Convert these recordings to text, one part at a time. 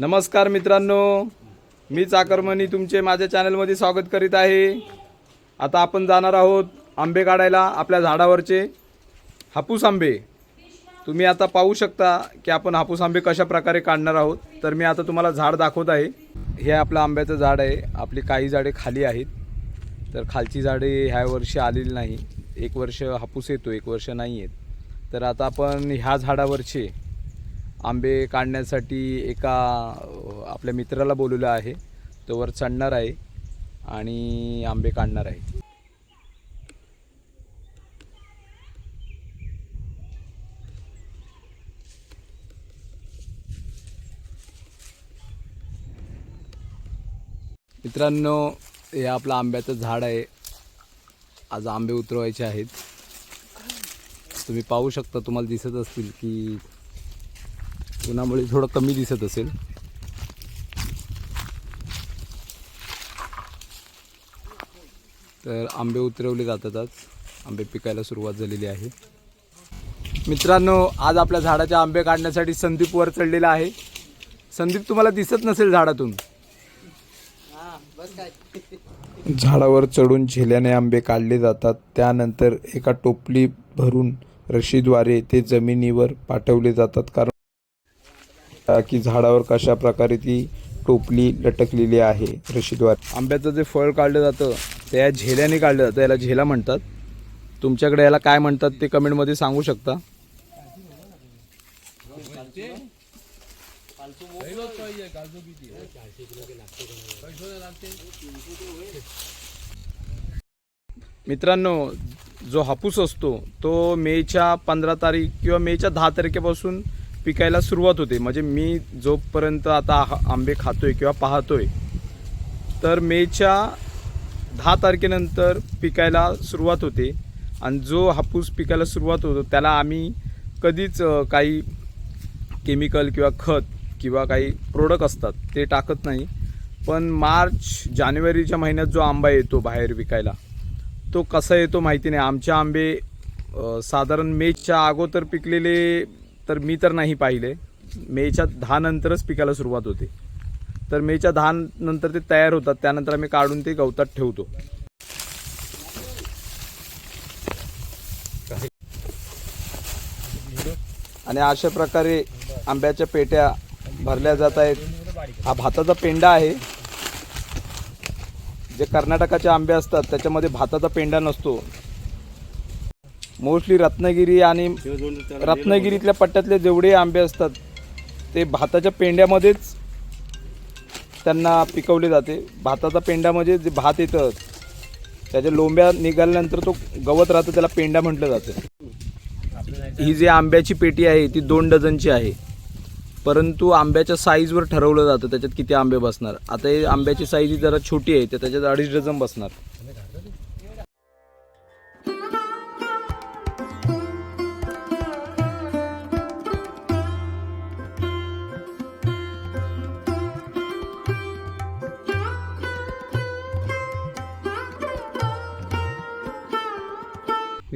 नमस्कार मित्रांनो मी चाकरमणी तुमचे माझ्या चॅनलमध्ये स्वागत करीत आहे. आता आपण जाणार आहोत आंबे काढायला आपल्या झाडावरचे. हापूस आंबे. तुम्ही आता पाहू शकता की आपण हापूस आंबे कशा प्रकारे काढणार आहोत. तर मी आता तुम्हाला झाड दाखवत आहे. हे आपलं आंब्याचं झाड आहे. आपली काही झाडे खाली आहेत. तर खालची झाडे ह्या वर्षी आलेली नाही. एक वर्ष हापूस येतो एक वर्ष नाही येत. तर आता आपण ह्या झाडावरचे आंबे काढण्यासाठी एका आपल्या मित्राला बोलवलं आहे. तो वर चढणार आहे आणि आंबे काढणार आहे. मित्रांनो हे आपलं आंब्याचं झाड आहे. आज आंबे उतरवायचे आहेत. तुम्ही पाहू शकता तुम्हाला दिसत असतील की उन्हामुळे थोडं कमी दिसत असेल. तर आंबे उतरवले जातात आज. आंबे पिकायला सुरुवात झालेली आहे. मित्रांनो आज आपल्या झाडाचे आंबे काढण्यासाठी संदीप वर चढलेला आहे. संदीप तुम्हाला दिसत नसेल झाडातून? झाडावर चढून झेल्याने आंबे काढले जातात. त्यानंतर एका टोपली भरून रशीद्वारे ते जमिनीवर पाठवले जातात. कारण की झाडावर कशा प्रकारे ती टोपली लटकलेली आहे. रशीद्वारे. आंब्याचं जे फळ काढलं जातं ते या झेल्याने काढलं जातं याला झेला म्हणतात. तुमच्याकडे याला काय म्हणतात ते कमेंटमध्ये सांगू शकता. मित्रांनो जो हापूस असतो तो मेच्या पंधरा तारीख किंवा मेच्या दहा तारखेपासून पिकायला सुरुवात होते. म्हणजे मी जोपर्यंत आता हा- आंबे खातोय किंवा पाहतोय तर मेच्या दहा तारखेनंतर पिकायला सुरुवात होते. आणि जो हापूस पिकायला सुरुवात होतो त्याला आम्ही कधीच काही केमिकल किंवा खत किंवा काही प्रोडक्ट असतात ते टाकत नाही. पण मार्च जानेवारीच्या महिन्यात जो आंबा येतो बाहेर विकायला तो कसा येतो माहिती नाही. आमचे आंबे साधारण मेच्या अगोदर पिकलेले तर मी तर नाही पाहिले. मेच्या दहा नंतरच पिकायला सुरुवात होते. तर मेच्या दहा नंतर ते तयार होतात. त्यानंतर आम्ही काढून ते गवतात ठेवतो. आणि अशा प्रकारे आंब्याच्या पेट्या भरल्या जात आहेत. हा भाताचा पेंडा आहे. जे कर्नाटकाचे आंबे असतात त्याच्यामध्ये भाताचा पेंडा नसतो. मोस्टली रत्नागिरी आणि रत्नागिरीतल्या पट्ट्यातले जेवढे आंबे असतात ते भाताच्या पेंड्यामध्येच त्यांना पिकवले जाते. भाताचा पेंड्यामध्ये जे भात येतं त्याच्या लोंब्या निघाल्यानंतर तो गवत राहतं त्याला पेंडा म्हटलं जातं. ही जी आंब्याची पेटी आहे ती दोन डझनची आहे. परंतु आंब्याच्या साईजवर ठरवलं जातं त्याच्यात किती आंबे बसणार. आता हे आंब्याची साईज ही जरा छोटी आहे तर त्याच्यात अडीच डझन बसणार.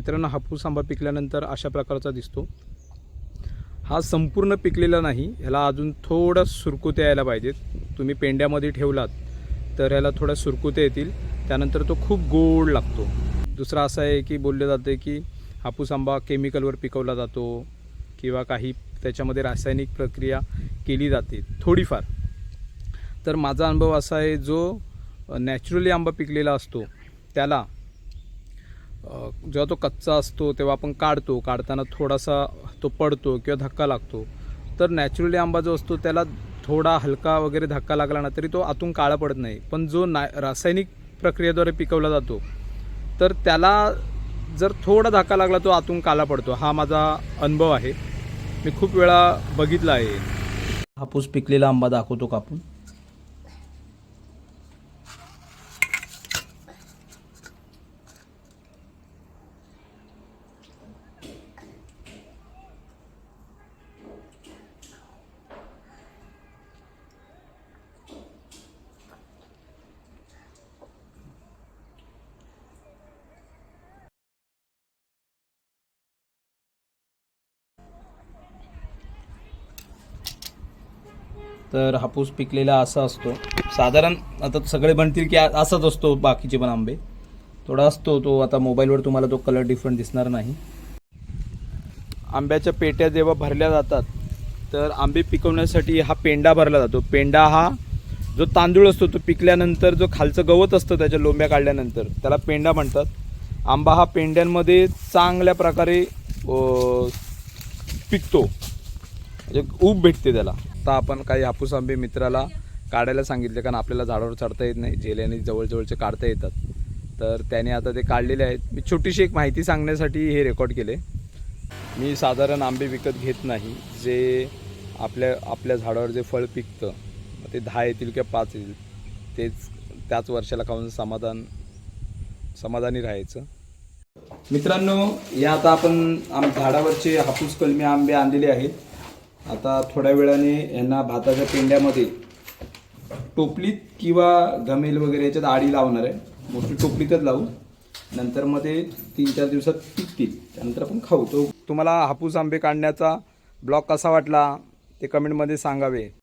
मित्रांनो हापूस आंबा पिकल्यानंतर अशा प्रकारचा दिसतो. हा संपूर्ण पिकलेला नाही ह्याला अजून थोडं सुरकुत्या यायला पाहिजेत. तुम्ही पेंड्यामध्ये ठेवलात तर ह्याला थोड्या सुरकुत्या येतील. त्यानंतर तो खूप गोड लागतो. दुसरा असा आहे की बोलले जाते की हापूस आंबा केमिकलवर पिकवला जातो किंवा काही त्याच्यामध्ये रासायनिक प्रक्रिया केली जाते थोडीफार. तर माझा अनुभव असा आहे जो नॅचरली आंबा पिकलेला असतो त्याला जेव्हा तो कच्चा असतो तेव्हा आपण काढतो. काढताना थोडासा तो पडतो किंवा धक्का लागतो. तर नॅचरली आंबा जो असतो त्याला थोडा हलका वगैरे धक्का लागला ना तरी तो आतून काळा पडत नाही. पण जो ना रासायनिक प्रक्रियेद्वारे पिकवला जातो तर त्याला जर थोडा धक्का लागला तो आतून काळा पडतो. हा माझा अनुभव आहे. मी खूप वेळा बघितला आहे. हापूस पिकलेला आंबा दाखवतो कापून तर हापूस पिकलेला असा असतो. साधारण आता सगळे म्हणतील की असाच असतो बाकीचे पण आंबे. थोडा असतो तो आता मोबाईलवर तुम्हाला तो कलर डिफरंट दिसणार नाही. आंब्याच्या पेट्या जेव्हा भरल्या जातात तर आंबे पिकवण्यासाठी हा पेंडा भरला जातो. पेंडा हा जो तांदूळ असतो तो पिकल्यानंतर जो खालचं गवत असतं त्याच्या लोंब्या काढल्यानंतर त्याला पेंडा म्हणतात. आंबा हा पेंड्यांमध्ये चांगल्या प्रकारे पिकतो. म्हणजे ऊब भेटते त्याला. आता आपण काही हापूस आंबे मित्राला काढायला सांगितले कारण आपल्याला झाडावर चढता येत नाही जेल्याने जवळजवळचे काढता येतात. तर त्याने आता ते काढलेले आहेत. मी छोटीशी एक माहिती सांगण्यासाठी हे रेकॉर्ड केले. मी साधारण आंबे विकत घेत नाही. जे आपल्या आपल्या झाडावर जे फळ पिकतं ते दहा येतील किंवा पाच येतील तेच त्याच वर्षाला खाऊन समाधान समाधानी राहायचं. मित्रांनो या आता आपण आम झाडावरचे हापूस कलमी आंबे आणलेले आहेत. आता थोड्या वेळाने यांना भाताच्या पेंड्यामध्ये टोपलीत किंवा गमेल वगैरे याच्यात आडी लावणार आहे. मोठी टोपलीतच लावू. नंतर मग ते तीन चार दिवसात पिकतील त्यानंतर आपण खाऊ. तो तुम्हाला हापूस आंबे काढण्याचा ब्लॉग कसा वाटला ते कमेंटमध्ये सांगावे.